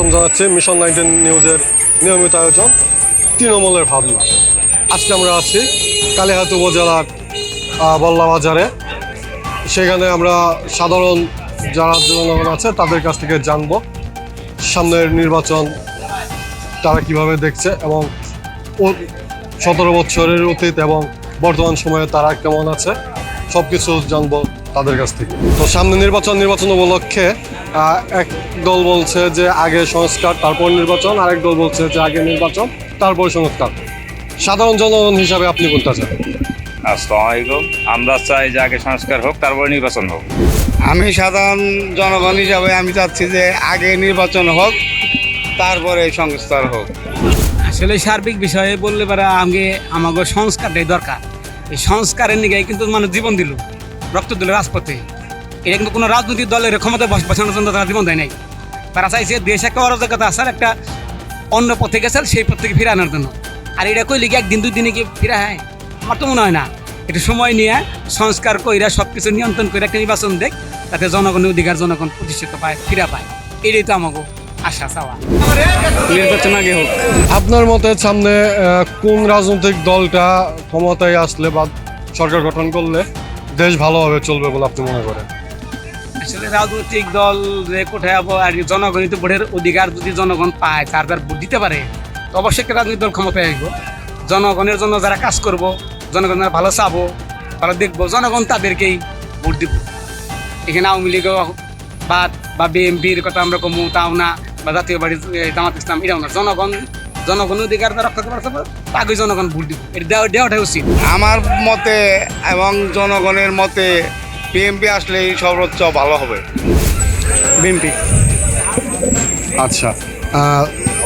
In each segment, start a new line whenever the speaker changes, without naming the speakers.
স্বাগতম জানাচ্ছি mission nineteen নিউজের নিয়মিত আয়োজন তৃণমূলের ভাবনা। আজকে আমরা আছি কালীহাট উপজেলার বল্লা বাজারে। সেখানে আমরা সাধারণ যারা জনগণ আছে তাদের কাছ থেকে জানব সামনের নির্বাচন তারা কীভাবে দেখছে এবং সতেরো বছরের অতীত এবং বর্তমান সময়ে তারা কেমন আছে সব কিছু জানব তাদের কাছ থেকে। তো সামনে নির্বাচন নির্বাচন উপলক্ষে এক দল বলছে যে আগে সংস্কার তারপর নির্বাচন আরেক দল বলছে যে আগে নির্বাচন তারপর সংস্কার। সাধারণ জনগণ হিসাবে আপনি কোনটা চান?
আসসালামু আলাইকুম। আমরা চাই যে আগে সংস্কার হোক তারপরে নির্বাচন হোক।
আমি সাধারণ জনগণ হিসাবে আমি চাচ্ছি যে আগে নির্বাচন হোক তারপরে সংস্কার হোক।
আসলে সার্বিক বিষয়ে বললে পারে আগে আমাকে সংস্কারটাই দরকার। এই সংস্কারের নিগে কিন্তু মানুষ জীবন দিল রক্ত দিল রাজপথে। এটা কিন্তু কোনো রাজনৈতিক দলের ক্ষমতা বস- বসানোর জন্য তারা জীবন দেয় নাই। তারা চাইছে দেশ একটা অরাজকতা আসার একটা অন্য পথে গেছে সেই পথ থেকে ফিরে আনার জন্য। আর এটা কইলে কি একদিন দুই দিনে কি ফিরে হয় আমার তো মনে হয় না। একটু সময় নিয়ে সংস্কার কইরা সব কিছু নিয়ন্ত্রণ করে একটা নির্বাচন দেখ তাতে জনগণের অধিকার জনগণ প্রতিষ্ঠিত পায় ফিরে পায়। এটাই তো আমাকে আশা চাওয়া। নির্বাচন আগে হোক।
আপনার মতে সামনে আহ, কোন রাজনৈতিক দলটা ক্ষমতায় আসলে বা সরকার গঠন করলে দেশ ভালোভাবে চলবে বলে আপনি মনে করেন?
আসলে রাজনৈতিক দল যে কোথায় আর কি জনগণই তো ভোটের অধিকার যদি জনগণ পায় তার তার ভোট দিতে পারে তো অবশ্যই রাজনৈতিক দল ক্ষমতায় আসব জনগণের জন্য যারা কাজ করব জনগণের ভালো চাবো, ভালো দেখব, জনগণ তাদেরকেই ভোট দিব। এখানে আওয়ামী লীগ বা বা বিএনপির কথা আমরা কমু তাও না বা জাতীয় বাড়ি জামাত ইসলাম এটাও না জনগণ জনগণের অধিকার রক্ষা করতে পারবে তাকে জনগণ ভোট দিব। এটা দেওয়া দেওয়াটাই উচিত।
আমার মতে এবং জনগণের মতে বিএমপি আসলেই সর্বোচ্চ ভালো হবে।
বিএনপি
আচ্ছা।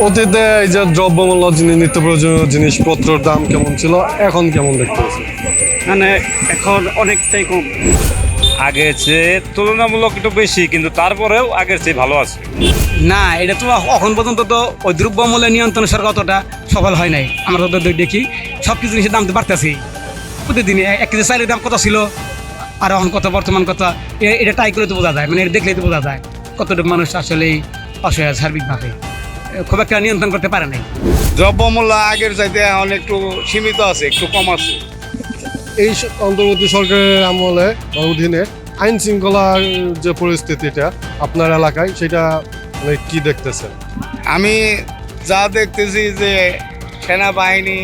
অতীতে এই যে দ্রব্যমূল্য জিনিস নিত্য প্রয়োজনীয় জিনিসপত্রের দাম কেমন ছিল এখন কেমন দেখতে পাচ্ছি
মানে এখন অনেকটাই কম।
আগের চেয়ে তুলনামূলক একটু বেশি কিন্তু তারপরেও আগের চেয়ে ভালো আছে।
না এটা তো এখন পর্যন্ত তো ওই দ্রব্যমূল্য নিয়ন্ত্রণ সরকার অতটা সফল হয় নাই। আমরা তো দেখি সব কিছু জিনিসের দাম তো বাড়তেছে প্রতিদিন এক কেজি চাইলের দাম কত ছিল? আর এখন কথা বর্তমান কথা এটা টাই করে তো বোঝা যায় মানে এটা দেখলেই তো বোঝা যায় কতটুকু মানুষ আসলে অসহায় সার্বিকভাবে খুব একটা নিয়ন্ত্রণ করতে পারে নাই।
দ্রব্যমূল্য আগের চাইতে এখন একটু সীমিত আছে একটু কম আছে।
এই অন্তর্বর্তী সরকারের আমলে অধীনে আইন শৃঙ্খলার যে পরিস্থিতিটা আপনার এলাকায় সেটা মানে কি দেখতেছেন?
আমি যা দেখতেছি যে সেনাবাহিনী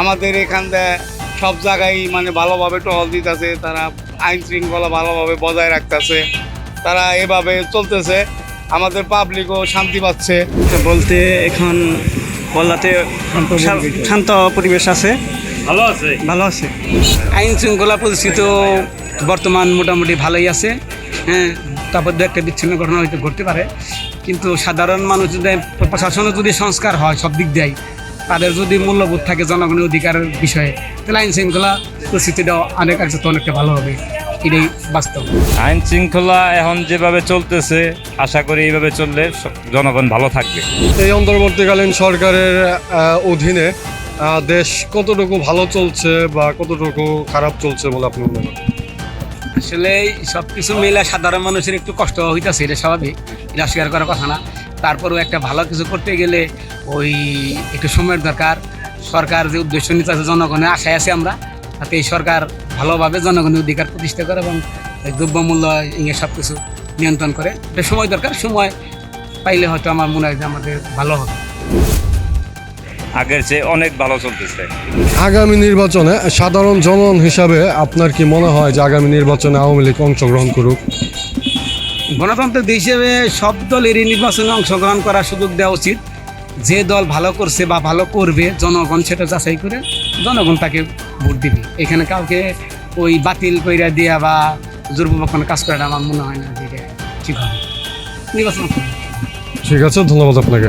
আমাদের এখান থেকে সব জায়গায় মানে ভালোভাবে টহল দিতেছে তারা আইন শৃঙ্খলা ভালোভাবে বজায় রাখতেছে। তারা এভাবে চলতেছে। আমাদের পাবলিকও শান্তি পাচ্ছে।
বলতে এখন বল্লাতে শান্ত পরিবেশ আছে।
ভালো আছে?
ভালো আছে।
আইন শৃঙ্খলা পরিস্থিতি বর্তমান মোটামুটি ভালোই আছে। হ্যাঁ তারপর দু একটা বিচ্ছিন্ন ঘটনা হয়তো ঘটতে পারে। কিন্তু সাধারণ মানুষ যদি প্রশাসনের যদি সংস্কার হয় সব দিক দিয়েই তাদের যদি মূল্যবোধ থাকে জনগণের অধিকারের বিষয়ে তাহলে আইন শৃঙ্খলা পরিস্থিতিটাও অনেক কাছে তো অনেকটা ভালো হবে। এটাই বাস্তব।
আইন শৃঙ্খলা এখন যেভাবে চলতেছে আশা করি এইভাবে চললে জনগণ ভালো থাকবে।
এই অন্তর্বর্তীকালীন সরকারের আহ, অধীনে আহ, দেশ কতটুকু ভালো চলছে বা কতটুকু খারাপ চলছে বলে আপনি মনে করেন?
আসলে সব কিছু মিলে সাধারণ মানুষের একটু কষ্ট হইতেছে এটা স্বাভাবিক। এটা অস্বীকার করার কথা না। তারপরেও একটা ভালো কিছু করতে গেলে ওই একটু সময়ের দরকার। সরকার যে উদ্দেশ্য নিতে আছে জনগণের আশায় আছে আমরা তাতে এই সরকার ভালোভাবে জনগণের অধিকার প্রতিষ্ঠা করে এবং দ্রব্যমূল্য ইয়ে সব কিছু নিয়ন্ত্রণ করে। এটা সময় দরকার সময় পাইলে হয়তো আমার মনে হয় যে আমাদের ভালো হবে।
আগের চেয়ে অনেক ভালো চলতেছে।
আগামী নির্বাচনে সাধারণ জনগণ হিসাবে আপনার কি মনে হয় যে আগামী নির্বাচনে আওয়ামী লীগ অংশগ্রহণ করুক?
গণতন্ত্রের হিসেবে সব দলেরই নির্বাচনে অংশগ্রহণ করার সুযোগ দেওয়া উচিত। যে দল ভালো করছে বা ভালো করবে, জনগণ সেটা যাচাই করে জনগণ তাকে ভোট দিবে। এখানে কাউকে ওই বাতিল কইরা দেওয়া বা জোরপূর্বক কাজ করে আমার মনে হয় না যে ঠিক হবে। নির্বাচন
ঠিক আছে, ধন্যবাদ আপনাকে।